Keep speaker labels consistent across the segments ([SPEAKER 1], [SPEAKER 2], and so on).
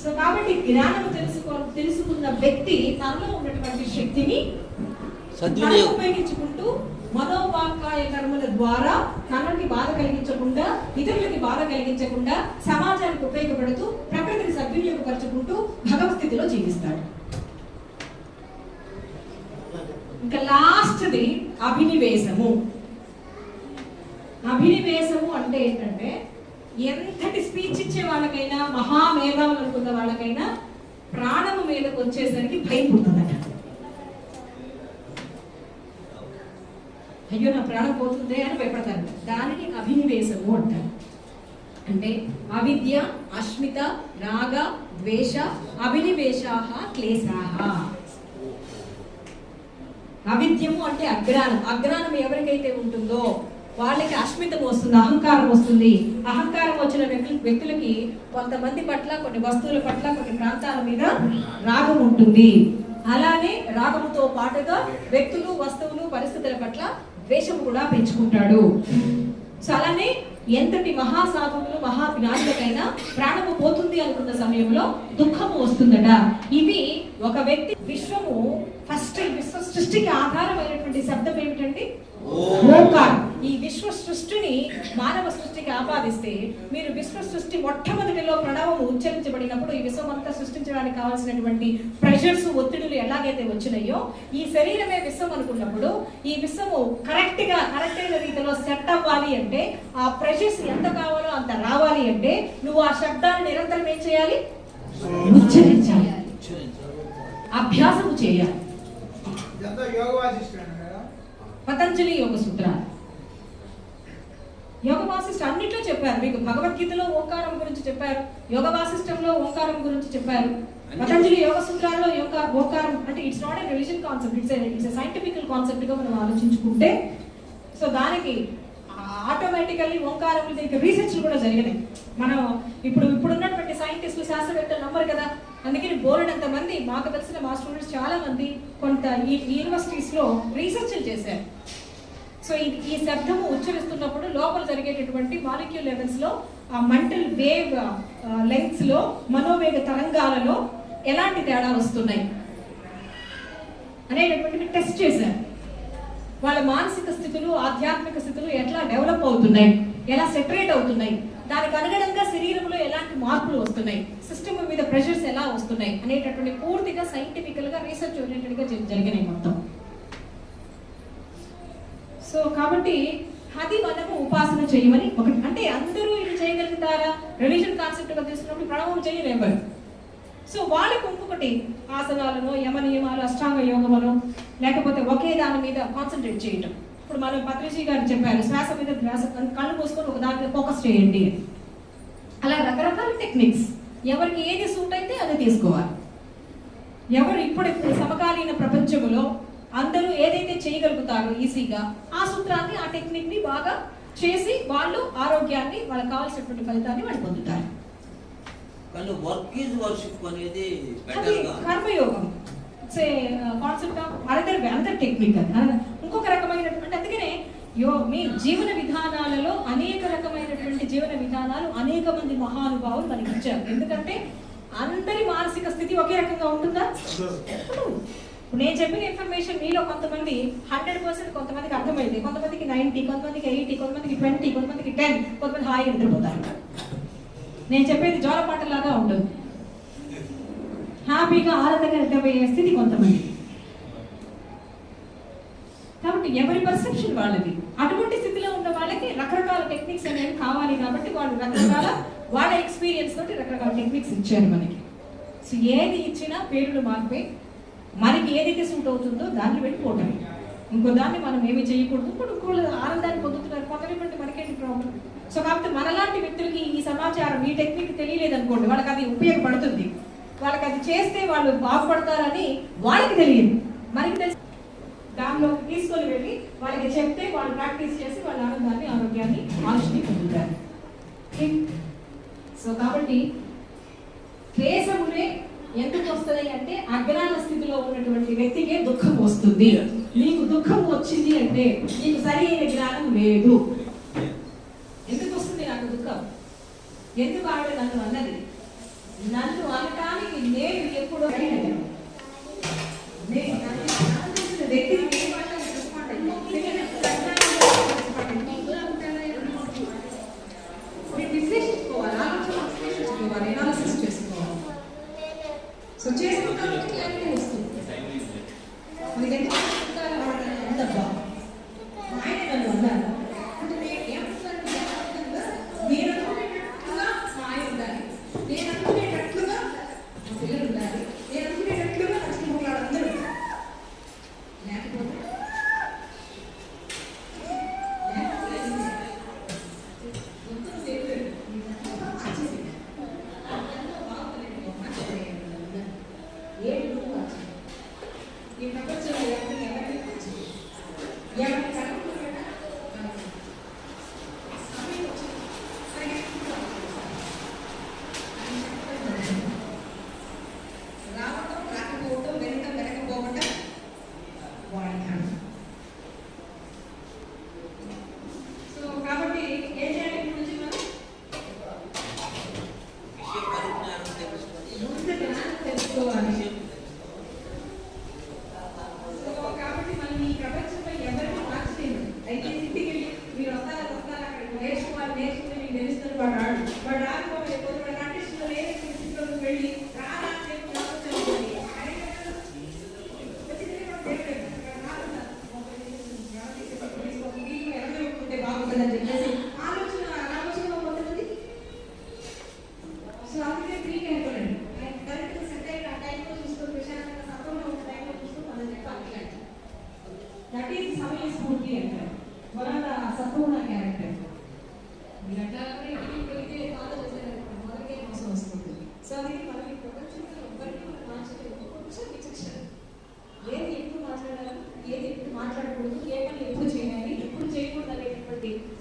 [SPEAKER 1] So కాబట్టి జ్ఞానము తెలుసుకో తెలుసుకున్న వ్యక్తి తనలో ఉన్నటువంటి శక్తిని ఉపయోగించుకుంటూ మనోవాకాయ కర్మల ద్వారా తనకి బాధ కలిగించకుండా ఇతరులకి బాధ కలిగించకుండా సమాజానికి ఉపయోగపడుతూ ప్రకృతిని సద్వినియోగపరచుకుంటూ భగవస్థితిలో జీవిస్తాడు. ఇంకా లాస్ట్ది అభినివేశము. అభినివేశము అంటే ఏంటంటే ఎంతటి స్పీచ్ ఇచ్చే వాళ్ళకైనా మహామేధావులు అనుకున్న వాళ్ళకైనా ప్రాణము మీదకు వచ్చేసరికి భయం పుడుతుందట. అయ్యో నా ప్రాణం పోతుందే అని భయపడతారు. దానిని అభినివేశము అంటారు. అంటే అవిద్య అస్మిత రాగ ద్వేష అభినివేశాహ క్లేశాహ. అవిద్యము అంటే అగ్రానం అగ్రానం ఎవరికైతే ఉంటుందో వాళ్ళకి అస్మితం వస్తుంది అహంకారం వస్తుంది. అహంకారం వచ్చిన వ్యక్తులకి కొంతమంది పట్ల కొన్ని వస్తువుల పట్ల కొన్ని ప్రాంతాల మీద రాగం ఉంటుంది. అలానే రాగముతో పాటుగా వ్యక్తులు వస్తువులు పరిస్థితుల పట్ల ద్వేషం కూడా పెంచుకుంటాడు. సో అలానే ఎంతటి మహాసాధువులు మహాజ్ఞానులకైనా ప్రాణము పోతుంది అనుకున్న సమయంలో దుఃఖము వస్తుందట. ఇవి ఒక వ్యక్తి విశ్వము ఫస్ట్ విశ్వ సృష్టికి ఆధారమైనటువంటి శబ్దం ఏమిటండి? ఓంకారం. ఈ విశ్వ సృష్టిని మానవ సృష్టికి ఆపాదిస్తే మీరు విశ్వ సృష్టి మొట్టమొదటిలో ప్రణవము ఉచ్చరించబడినప్పుడు ఈ విశ్వం అంతా సృష్టించడానికి కావాల్సినటువంటి ప్రెషర్స్ ఒత్తిడులు ఎలాగైతే వచ్చినాయో ఈ శరీరమే విశ్వం అనుకున్నప్పుడు ఈ విశ్వము కరెక్ట్గా కరెక్ట్ అయిన రీతిలో సెట్ అవ్వాలి అంటే ఆ ప్రెషర్స్ ఎంత కావాలో అంత రావాలి అంటే నువ్వు ఆ శబ్దాన్ని నిరంతరం ఏం చేయాలి? ఉచ్చరించాలి. అభ్యాసము చేయాలి. పతంజలి యోగ సూత్రాలు. చెప్పారు. మీకు భగవద్గీతలో ఓంకారం గురించి చెప్పారు. యోగ వాసిష్టంలో ఓంకారం గురించి చెప్పారు. పతంజలి యోగ సూత్రాల్లో యోగ ఓంకారం అంటే it's not a religion concept it's it's scientifical కాన్సెప్ట్గా మనం ఆలోచించుకుంటే సో దానికి ఆటోమేటికల్లీ ఓంకారం మీద ఇంకా రీసెర్చ్ కూడా జరిగినాయి. మనం ఇప్పుడు ఇప్పుడు ఉన్నటువంటి సైంటిస్టులు శాస్త్రవేత్తలు నమ్మరు కదా. అందుకని బోలెడంత మంది మాకు తెలిసిన మా స్టూడెంట్స్ చాలా మంది కొంత ఈ యూనివర్సిటీస్లో రీసెర్చ్లు చేశారు. సో ఇది ఈ శబ్దము ఉచ్చరిస్తున్నప్పుడు లోపల జరిగేటటువంటి మాలిక్యూల్ లెవెల్స్లో ఆ మంటల్ వేవ్ లెంగ్స్లో మనోవేగ తరంగాలలో ఎలాంటి తేడా వస్తున్నాయి అనేటటువంటివి టెస్ట్ చేశారు. వాళ్ళ మానసిక స్థితులు ఆధ్యాత్మిక స్థితులు ఎట్లా డెవలప్ అవుతున్నాయి? ఎలా సెపరేట్ అవుతున్నాయి? దానికి అనుగుణంగా శరీరంలో ఎలాంటి మార్పులు వస్తున్నాయి? సిస్టమ్ మీద ప్రెషర్స్ ఎలా వస్తున్నాయి? అనేటటువంటి పూర్తిగా సైంటిఫికల్గా రీసెర్చ్ ఓరియంటెడ్గా జరిగినాయి మొత్తం. సో కాబట్టి అది మనము ఉపాసన చేయమని ఒకటి అంటే అందరూ ఇది చేయగలుగుతారా? రిలీజన్ కాన్సెప్ట్గా తీసుకున్నప్పుడు ప్రణవం చేయలేము సో వాళ్ళకు ఇంకొకటి ఆసనాలను యమ నియమాలు అష్టాంగ యోగములు లేకపోతే ఒకే దాని మీద కాన్సన్ట్రేట్ చేయటం. ఇప్పుడు మనం పత్రిజీ గారు చెప్పారు శ్వాస మీద శ్వాస కళ్ళు మూసుకొని ఒక దాని మీద ఫోకస్ చేయండి అలా రకరకాల టెక్నిక్స్ ఎవరికి ఏది సూట్ అయితే అది తీసుకోవాలి. ఎవరు ఇప్పుడు సమకాలీన ప్రపంచంలో అందరూ ఏదైతే చేయగలుగుతారో ఈజీగా ఆ సూత్రాన్ని ఆ టెక్నిక్ని బాగా చేసి వాళ్ళు ఆరోగ్యాన్ని వాళ్ళకి కావాల్సినటువంటి ఫలితాన్ని వాళ్ళు పొందుతారు.
[SPEAKER 2] కానీ వర్క్ ఈజ్ వర్షిప్ అనేది
[SPEAKER 1] కర్మయోగం. It's a concept of another another technique అది ఇంకొక రకమైనటువంటి అందుకనే యో మీ జీవన విధానాలలో అనేక రకమైనటువంటి జీవన విధానాలు అనేక మంది మహానుభావులు మనకి ఇచ్చారు. ఎందుకంటే అందరి మానసిక స్థితి ఒకే రకంగా ఉంటుందా? నేను చెప్పిన ఇన్ఫర్మేషన్ మీలో కొంతమంది హండ్రెడ్ పర్సెంట్ కొంతమందికి అర్థమైంది కొంతమందికి నైన్టీ కొంతమందికి ఎయిటీ కొంతమందికి ట్వంటీ కొంతమందికి టెన్ కొంతమంది హాయి నిద్రపోతారు నేను చెప్పేది జోలపాటలాగా ఉంటుంది. హ్యాపీగా ఆనందంగా నిద్రపోయే స్థితి కొంతమంది. కాబట్టి ఎవరి పర్సెప్షన్ వాళ్ళది? అటువంటి స్థితిలో ఉన్న వాళ్ళకి రకరకాల టెక్నిక్స్ అనేవి కావాలి కాబట్టి వాళ్ళు రకరకాల వాళ్ళ ఎక్స్పీరియన్స్ తోటి రకరకాల టెక్నిక్స్ ఇచ్చారు మనకి. సో ఏది ఇచ్చినా పేర్లు మార్పే మనకి ఏదైతే సూట్ అవుతుందో దాన్ని పెట్టుకోవటం ఇంకో దాన్ని మనం ఏమి చేయకూడదు. ఇప్పుడు ఇంకోళ్ళు ఆనందాన్ని పొందుతున్నారు కొందరివ్వండి మనకేంటి ప్రాబ్లం సో కాబట్టి మనలాంటి వ్యక్తులకి ఈ సమాచారం ఈ టెక్నిక్ తెలియలేదు అనుకోండి వాళ్ళకి అది ఉపయోగపడుతుంది. వాళ్ళకి అది చేస్తే వాళ్ళు బాగుపడతారని వాళ్ళకి తెలియదు. మనకి తెలిసి దానిలో తీసుకొని వెళ్ళి వాళ్ళకి చెప్తే వాళ్ళు ప్రాక్టీస్ చేసి వాళ్ళ ఆనందాన్ని ఆరోగ్యాన్ని ఆయుష్ని పొందుతారు సో కాబట్టి క్లేశములే ఎందుకు వస్తుంది అంటే అగ్రాల స్థితిలో ఉన్నటువంటి వ్యక్తికే దుఃఖం వస్తుంది. నీకు దుఃఖం వచ్చింది అంటే నీకు సరైన జ్ఞానం లేదు. ఎందుకు వస్తుంది నాకు దుఃఖం? ఎందుకు ఆవిడ నన్ను అన్నది? నన్ను అనటానికి నేను ఎప్పుడు సో చేసిన కాబట్టి క్లారిటీ వస్తుంది ఎందుకంటే ఉందబ్బా ఆయన నన్ను అన్నారు అంటే నేను ఏమంటున్నాను మీరు అనుకున్నట్టుగా ఆయన ఉండాలి నేను minister Barnard. Barnard ko may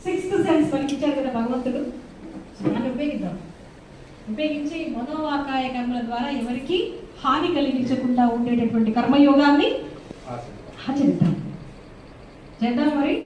[SPEAKER 1] sixth sense మనకి ఇచ్చారు కదా భగవంతుడు. దాన్ని ఉపయోగిద్దాం. ఉపయోగించి మనోవాకాయ కర్మల ద్వారా ఎవరికి హాని కలిగించకుండా ఉండేటటువంటి కర్మయోగాన్ని ఆచరిద్దాం. చేద్దాం మరి?